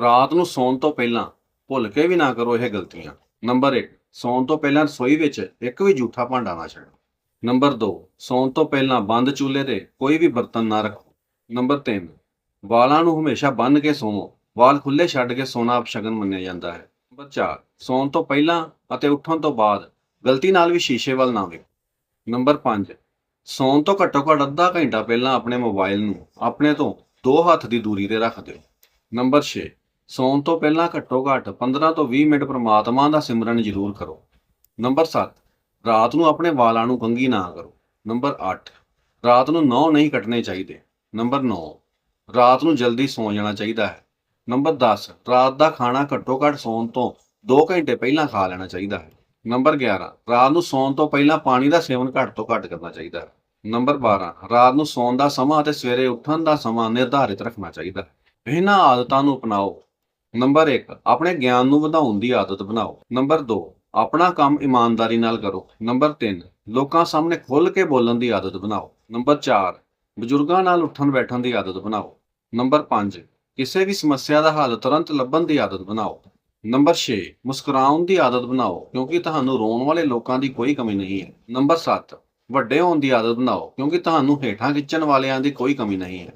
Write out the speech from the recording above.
ਰਾਤ ਨੂੰ ਸੌਣ ਤੋਂ ਪਹਿਲਾਂ ਭੁੱਲ ਕੇ ਵੀ ਨਾ ਕਰੋ ਇਹ ਗਲਤੀਆਂ। ਨੰਬਰ 1 ਸੌਣ ਤੋਂ ਪਹਿਲਾਂ ਰਸੋਈ ਵਿੱਚ ਇੱਕ ਵੀ ਝੂਠਾ ਭਾਂਡਾ ਨਾ ਛੱਡੋ। ਨੰਬਰ 2 ਸੌਣ ਤੋਂ ਪਹਿਲਾਂ ਬੰਦ ਚੁੱਲ੍ਹੇ ਤੇ ਕੋਈ ਵੀ ਬਰਤਨ ਨਾ ਰੱਖੋ। ਨੰਬਰ 3 ਵਾਲਾਂ ਨੂੰ ਹਮੇਸ਼ਾ ਬੰਨ੍ਹ ਕੇ ਸੌਵੋ। ਵਾਲ ਖੁੱਲੇ ਛੱਡ ਕੇ ਸੌਣਾ ਅਪਸ਼ਗਨ ਮੰਨਿਆ ਜਾਂਦਾ ਹੈ। ਨੰਬਰ 4 ਸੌਣ ਤੋਂ ਪਹਿਲਾਂ ਅਤੇ ਉੱਠਣ ਤੋਂ ਬਾਅਦ ਗਲਤੀ ਨਾਲ ਵੀ ਸ਼ੀਸ਼ੇ ਵੱਲ ਨਾ ਵੇਖੋ। ਨੰਬਰ 5 ਸੌਣ ਤੋਂ ਘੱਟੋ ਘੱਟ ਅੱਧਾ ਘੰਟਾ ਪਹਿਲਾਂ ਆਪਣੇ ਮੋਬਾਈਲ ਨੂੰ ਆਪਣੇ ਤੋਂ ਦੋ ਹੱਥ ਦੀ ਦੂਰੀ ਤੇ ਰੱਖ ਦਿਓ। ਨੰਬਰ 6 ਸੌਣ ਤੋਂ ਪਹਿਲਾਂ ਘੱਟੋ ਘੱਟ 15 ਤੋਂ 20 ਮਿੰਟ ਪ੍ਰਮਾਤਮਾ ਦਾ ਸਿਮਰਨ ਜ਼ਰੂਰ ਕਰੋ। ਨੰਬਰ 7 ਰਾਤ ਨੂੰ ਆਪਣੇ ਵਾਲਾਂ ਨੂੰ ਕੰਘੀ ਨਾ ਕਰੋ। ਨੰਬਰ 8 ਰਾਤ ਨੂੰ ਨਹੁੰ ਨਹੀਂ ਕੱਟਣੇ ਚਾਹੀਦੇ। ਨੰਬਰ 9 ਰਾਤ ਨੂੰ ਜਲਦੀ ਸੌਂ ਜਾਣਾ ਚਾਹੀਦਾ ਹੈ। ਨੰਬਰ 10 ਰਾਤ ਦਾ ਖਾਣਾ ਘੱਟੋ ਘੱਟ ਸੌਣ ਤੋਂ 2 ਘੰਟੇ ਪਹਿਲਾਂ ਖਾ ਲੈਣਾ ਚਾਹੀਦਾ ਹੈ। ਨੰਬਰ 11 ਰਾਤ ਨੂੰ ਸੌਣ ਤੋਂ ਪਹਿਲਾਂ ਪਾਣੀ ਦਾ ਸੇਵਨ ਘੱਟ ਤੋਂ ਘੱਟ ਕਰਨਾ ਚਾਹੀਦਾ ਹੈ। ਨੰਬਰ 12 ਰਾਤ ਨੂੰ ਸੌਣ ਦਾ ਸਮਾਂ ਅਤੇ ਸਵੇਰੇ ਉੱਠਣ ਦਾ ਸਮਾਂ ਨਿਰਧਾਰਿਤ ਰੱਖਣਾ ਚਾਹੀਦਾ ਹੈ। ਇਹਨਾਂ ਆਦਤਾਂ ਨੂੰ ਅਪਣਾਓ। ਨੰਬਰ 1 ਆਪਣੇ ਗਿਆਨ ਨੂੰ ਵਧਾਉਣ ਦੀ ਆਦਤ ਬਣਾਓ। ਨੰਬਰ 2 ਆਪਣਾ ਕੰਮ ਇਮਾਨਦਾਰੀ ਨਾਲ ਕਰੋ। ਨੰਬਰ 3 ਲੋਕਾਂ ਸਾਹਮਣੇ ਖੁੱਲ੍ਹ ਕੇ ਬੋਲਣ ਦੀ ਆਦਤ ਬਣਾਓ। ਨੰਬਰ 4 ਬਜ਼ੁਰਗਾਂ ਨਾਲ ਉੱਠਣ ਬੈਠਣ ਦੀ ਆਦਤ ਬਣਾਓ। ਨੰਬਰ 5 ਕਿਸੇ ਵੀ ਸਮੱਸਿਆ ਦਾ ਹੱਲ ਤੁਰੰਤ ਲੱਭਣ ਦੀ ਆਦਤ ਬਣਾਓ। ਨੰਬਰ 6 ਮੁਸਕਰਾਉਣ ਦੀ ਆਦਤ ਬਣਾਓ, ਕਿਉਂਕਿ ਤੁਹਾਨੂੰ ਰੋਣ ਵਾਲੇ ਲੋਕਾਂ ਦੀ ਕੋਈ ਕਮੀ ਨਹੀਂ ਹੈ। ਨੰਬਰ 7 ਵੱਡੇ ਹੋਣ ਦੀ ਆਦਤ ਬਣਾਓ, ਕਿਉਂਕਿ ਤੁਹਾਨੂੰ ਹੇਠਾਂ ਖਿੱਚਣ ਵਾਲਿਆਂ ਦੀ ਕੋਈ ਕਮੀ ਨਹੀਂ ਹੈ।